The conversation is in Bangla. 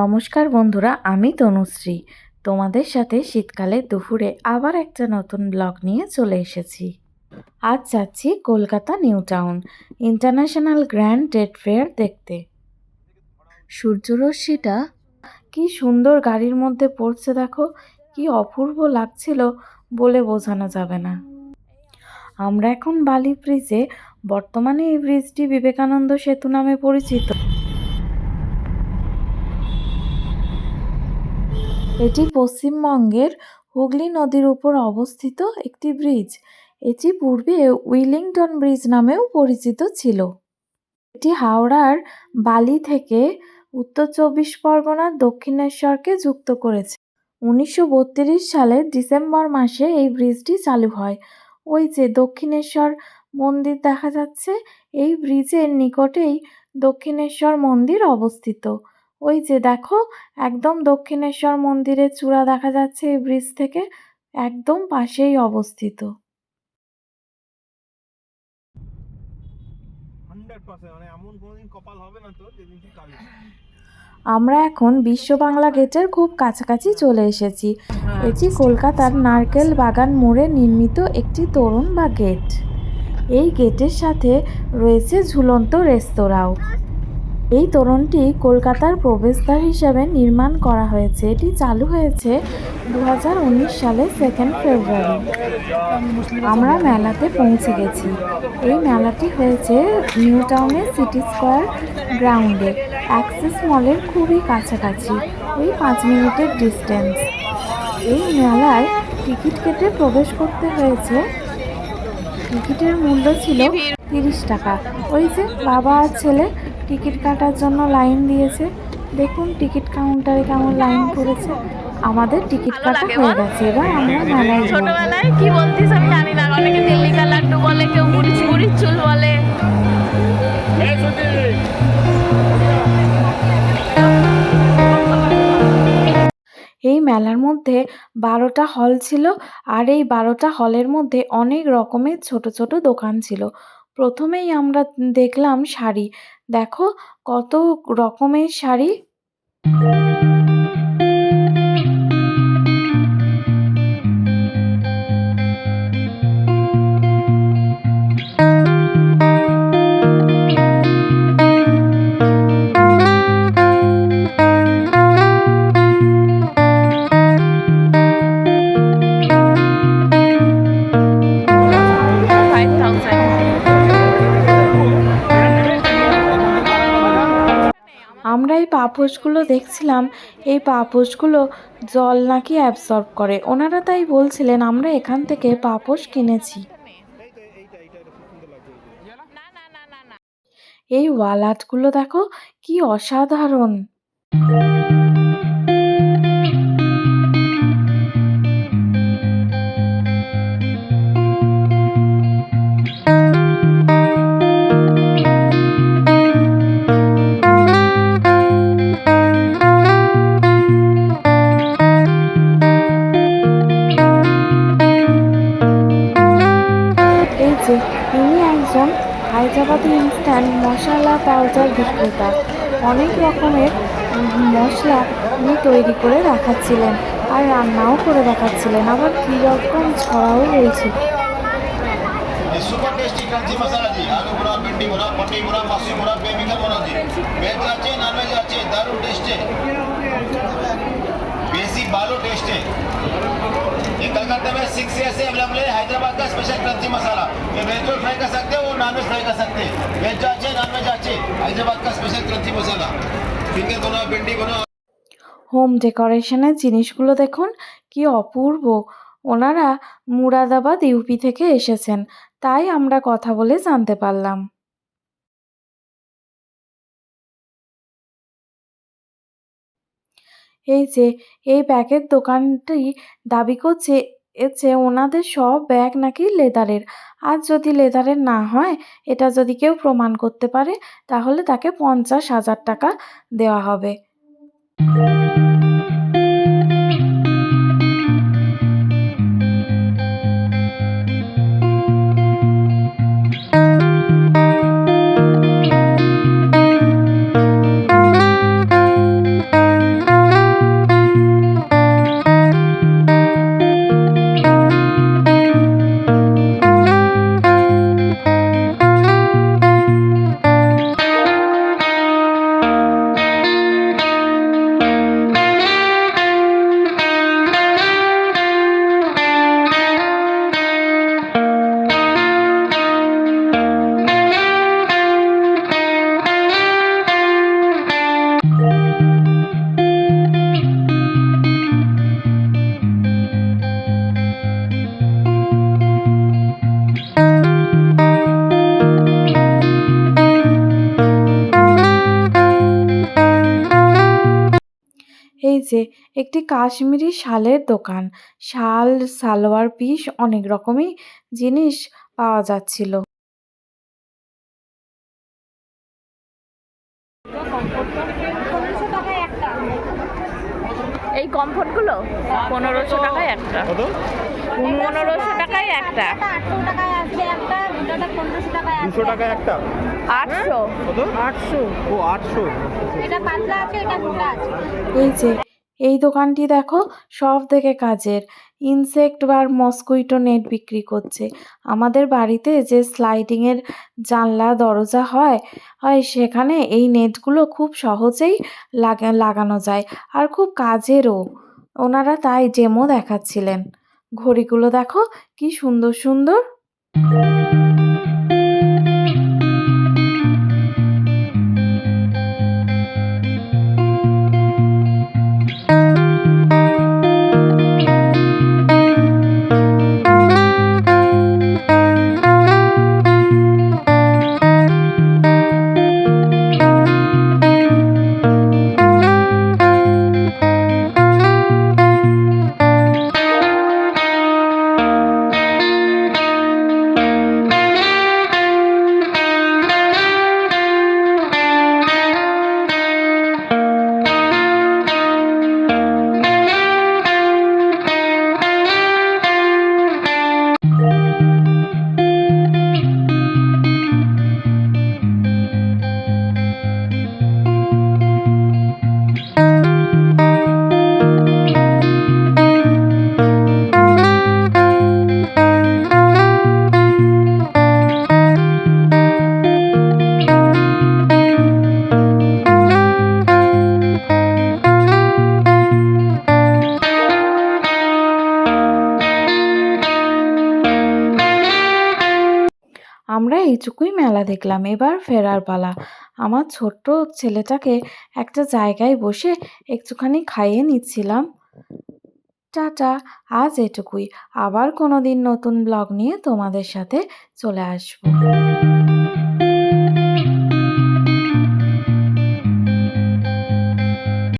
নমস্কার বন্ধুরা, আমি তনুশ্রী। তোমাদের সাথে শীতকালে দুপুরে আবার একটা নতুন ব্লগ নিয়ে চলে এসেছি। আজ যাচ্ছি Kolkata new town, international grand trade fair দেখতে। সূর্যরশ্মিটা কি সুন্দর গাড়ির মধ্যে পড়ছে দেখো, কি অপূর্ব লাগছিল বলে বোঝানো যাবে না। আমরা এখন বালি ব্রিজে, বর্তমানে এই ব্রিজটি বিবেকানন্দ সেতু নামে পরিচিত। এটি পশ্চিমবঙ্গের হুগলি নদীর উপর অবস্থিত একটি ব্রিজ। এটি পূর্বে উইলিংটন ব্রিজ নামেও পরিচিত ছিল। এটি হাওড়ার বালি থেকে উত্তর চব্বিশ পরগনার দক্ষিণেশ্বরকে যুক্ত করেছে। উনিশশো বত্রিশ সালের ডিসেম্বর মাসে এই ব্রিজটি চালু হয়। ওই যে দক্ষিণেশ্বর মন্দির দেখা যাচ্ছে, এই ব্রিজের নিকটেই দক্ষিণেশ্বর মন্দির অবস্থিত। ওই যে দেখো একদম দক্ষিণেশ্বর মন্দিরের চূড়া দেখা যাচ্ছে এই ব্রিজ থেকে একদম পাশেই অবস্থিত। মানে আমরা এখন বিশ্ব বাংলা গেটের খুব কাছাকাছি চলে এসেছি। এটি কলকাতার নারকেল বাগান মোড়ে নির্মিত একটি তোরণ বা গেট। এই গেটের সাথে রয়েছে ঝুলন্ত রেস্তোরাঁও। এই তোরণটি কলকাতার প্রবেশদ্বার হিসাবে নির্মাণ করা হয়েছে। এটি চালু হয়েছে দু সালে সেকেন্ড ফেব্রুয়ারি আমরা মেলাতে পৌঁছে গেছি। এই মেলাটি হয়েছে নিউ টাউনের সিটি স্কোয়ার গ্রাউন্ডে। অ্যাক্সিস মলের খুবই কাছাকাছি। ওই পাঁচ মিনিটের ডিস্টেন্স। এই মেলায় টিকিট কেটে প্রবেশ করতে হয়েছে। টিকিটের মূল্য ছিল তিরিশ টাকা। ওই যে বাবা আর ছেলে টিকিট কাটার জন্য লাইন দিয়েছে। দেখুন টিকিট কাউন্টারে কেমন লাইন করেছে আমাদের টিকিট কাটা হয়ে গেছে এবার আমরা মেলায় যাব ছোটবেলায় কি বলতিস আমি জানি না অনেকে লাড্ডু বলে কেউ মুড়ি মুড়ির চুল বলে। এই মেলার মধ্যে বারোটা হল ছিল আর এই বারোটা হলের মধ্যে অনেক রকমের ছোট ছোট দোকান ছিল। প্রথমেই আমরা দেখলাম শাড়ি দেখো কত রকমের শাড়ি। পাপোশগুলো দেখছিলাম, এই পাপোশগুলো জল নাকি অ্যাবসর্ব করে। ওনারা তাই বলছিলেন, আমরা এখান থেকে পাপোশ কিনেছি। এই ওয়ালাটগুলো দেখো, কি অসাধারণ! প্রতি স্থান, মশলা, পাউডার বিক্রেতা। অনেক রকমের মশলা উনি তৈরি করে রাখাচ্ছিলেন আর রান্নাও করে দেখাচ্ছিলেন। আবার কী রকম ছড়াও রয়েছে বেশি ভালো টেস্টে। क्रंची मसाला जी आलू बुरा भिंडी बुरा पट्टी बुरा मासी बुरा बेमिकल बुरा जी वेज अच्छे नॉन वेज अच्छे दारू टेस्ट है बेसिक बालो टेस्ट है ये कलकत्ता में सिक्स ईयर से अवेलेबल है हैदराबाद का स्पेशल क्रंची मसाला ये वेज भी फ्राई कर सकते हो और नॉन वेज फ्राई कर सकते हैं वेज अच्छे नॉन वेज अच्छे हैदराबाद का स्पेशल क्रंची मसाला फिंगर बुना भिंडी बुना হোম ডেকোরেশনের জিনিসগুলো দেখুন কি অপূর্ব ওনারা মুরাদাবাদ ইউপি থেকে এসেছেন তাই আমরা কথা বলে জানতে পারলাম এই যে, এই ব্যাগের দোকানটি দাবি করছে এছে ওনাদের সব ব্যাগ নাকি লেদারের। আর যদি লেদারের না হয়, এটা যদি কেউ প্রমাণ করতে পারে, তাহলে তাকে পঞ্চাশ হাজার টাকা দেওয়া হবে। এই যে একটি কাশ্মীরি শালের দোকান। শাল সালোয়ার পিস অনেক রকমই জিনিস পাওয়া যাচ্ছিল। এই কমফোর্টগুলো পনেরোশো টাকায় একটা। পনেরোশো টাকায় একটা। টাকায় টাকায় দুশো টাকা একটা? আটশো। আটশো। ও আটশো। এটা পাতলা আছে এটা মোটা আছে। এই যে এই দোকানটি দেখো সব থেকে কাজের। ইনসেক্ট বা মস্কুইটো নেট বিক্রি করছে। আমাদের বাড়িতে যে স্লাইডিংয়ের জানলা, দরজা হয় হয় সেখানে এই নেটগুলো খুব সহজেই লাগা, লাগানো যায় আর খুব কাজেরও। ওনারা তাই ডেমো দেখাচ্ছিলেন। ঘড়িগুলো দেখো কি সুন্দর সুন্দর। এইটুকুই মেলা দেখলাম। এবার ফেরার পালা। আমার ছোট্ট ছেলেটাকে একটা জায়গায় বসে একটুখানি খাইয়ে নিচ্ছিলাম। টাটা, আজ এটুকুই। আবার কোনো দিন নতুন ব্লগ নিয়ে তোমাদের সাথে চলে আসব।